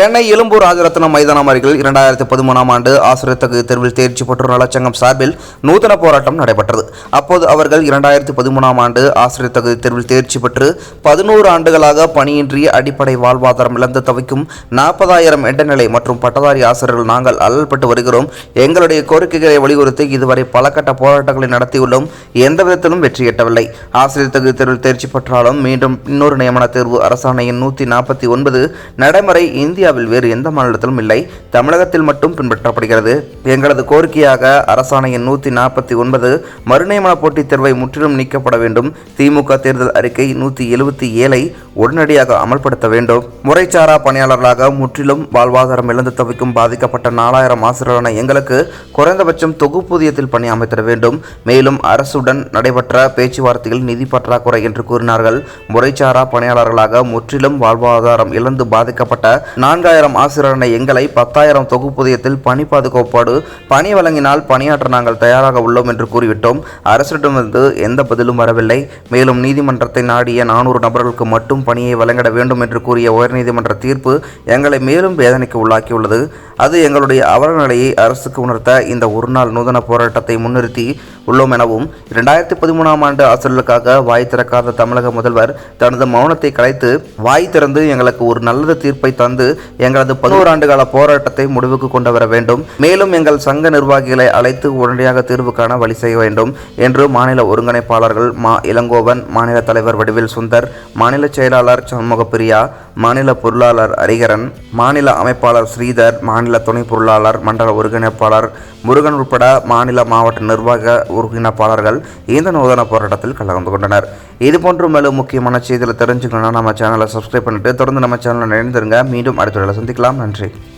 சென்னை எழும்பூர் ராஜரத்னம் மைதானம் அருகில் இரண்டாயிரத்தி பதிமூணாம் ஆண்டு ஆசிரியர் தகுதி தேர்வில் தேர்ச்சி பெற்றோர் நலச்சங்கம் சார்பில் நூதன போராட்டம் நடைபெற்றது. அப்போது அவர்கள் இரண்டாயிரத்தி பதிமூணாம் ஆண்டு ஆசிரியர் தகுதி தேர்வில் தேர்ச்சி பெற்று பதினோரு ஆண்டுகளாக பணியின்றி அடிப்படை வாழ்வாதாரம் இழந்து தவிக்கும் நாற்பதாயிரம் இடைநிலை மற்றும் பட்டதாரி ஆசிரியர்கள் நாங்கள் அல்லல்பட்டு வருகிறோம். எங்களுடைய கோரிக்கைகளை வலியுறுத்தி இதுவரை பல கட்ட போராட்டங்களை நடத்தியுள்ளோம். எந்த விதத்திலும் வெற்றி எட்டவில்லை. ஆசிரியர் தகுதி தேர்வில் தேர்ச்சி பெற்றாலும் மீண்டும் இன்னொரு நியமன தேர்வு அரசாணையின் நூற்றி நாற்பத்தி ஒன்பது நடைமுறை இந்தியாவில் வேறு எந்த மாநிலத்திலும் இல்லை. தமிழகத்தில் மட்டும் பின்பற்றப்படுகிறது. எங்களது கோரிக்கையாக அரசாணையின் நூற்றி நாற்பத்தி ஒன்பது மறுநியமன போட்டித் தேர்வை முற்றிலும் நீக்கப்பட வேண்டும். திமுக தேர்தல் அறிக்கை நூற்றி எழுபத்தி ஏழை உடனடியாக அமல்படுத்த வேண்டும். முறைசாரா பணியாளர்களாக முற்றிலும் வாழ்வாதாரம் இழந்து தவிக்கும் பாதிக்கப்பட்ட நாலாயிரம் ஆசிரியரான எங்களுக்கு குறைந்தபட்சம் தொகுப்பூதியத்தில் பணி அமைத்திட வேண்டும். மேலும் அரசுடன் நடைபெற்ற பேச்சுவார்த்தையில் நிதி பற்றாக்குறை என்று கூறினார்கள். முறைசாரா பணியாளர்களாக முற்றிலும் வாழ்வாதாரம் இழந்து பாதிக்கப்பட்ட நான்காயிரம் ஆசிரியரான எங்களை பத்தாயிரம் தொகுப்புதயத்தில் பணி பாதுகாப்பாடு பணி வழங்கினால் பணியாற்ற நாங்கள் தயாராக உள்ளோம் என்று கூறிவிட்டோம். அரசிடமிருந்து எந்த பதிலும் வரவில்லை. மேலும் நீதிமன்றத்தை நாடிய நானூறு நபர்களுக்கு மட்டும் பணியை வழங்கிட வேண்டும் என்று கூறிய உயர்நீதிமன்ற தீர்ப்பு எங்களை மேலும் வேதனைக்கு உள்ளாக்கியுள்ளது. அது எங்களுடைய அவலநிலையை அரசுக்கு உணர்த்த இந்த ஒருநாள் நூதன போராட்டத்தை முன்னிறுத்தி உள்ளோம் எனவும் இரண்டாயிரத்தி பதிமூணாம் ஆண்டு ஆசிரியர்களுக்காக வாய் திறக்காத தமிழக முதல்வர் தனது மௌனத்தை கலைத்து வாய் திறந்து எங்களுக்கு ஒரு நல்லது தீர்ப்பை தந்து எங்களது பதினோரு ஆண்டுகால போராட்டத்தை முடிவுக்கு கொண்டு வர வேண்டும். மேலும் எங்கள் சங்க நிர்வாகிகளை அழைத்து உடனடியாக தீர்வு காண வழி செய்ய வேண்டும் என்று மாநில ஒருங்கிணைப்பாளர்கள் மா. இளங்கோவன் மாநில தலைவர் வடிவில் சுந்தர் மாநில செயலாளர் சண்முகப்பிரியா மாநில பொருளாளர் ஹரிகரன் மாநில அமைப்பாளர் ஸ்ரீதர் மாநில துணை பொருளாளர் மண்டல ஒருங்கிணைப்பாளர் முருகன் உட்பட மாநில மாவட்ட நிர்வாக ஒருங்கிணைப்பாளர்கள் இந்த நூதன போராட்டத்தில் கலந்து கொண்டனர். இதுபோன்று மேலும் முக்கியமான செய்திகளை தெரிஞ்சுக்கணும்னா நம்ம சேனலை சப்ஸ்கிரைப் பண்ணிட்டு தொடர்ந்து நம்ம சேனலை நினைந்திருங்க மீண்டும் அடுத்த அடுத்த சந்திக்கலாம். நன்றி.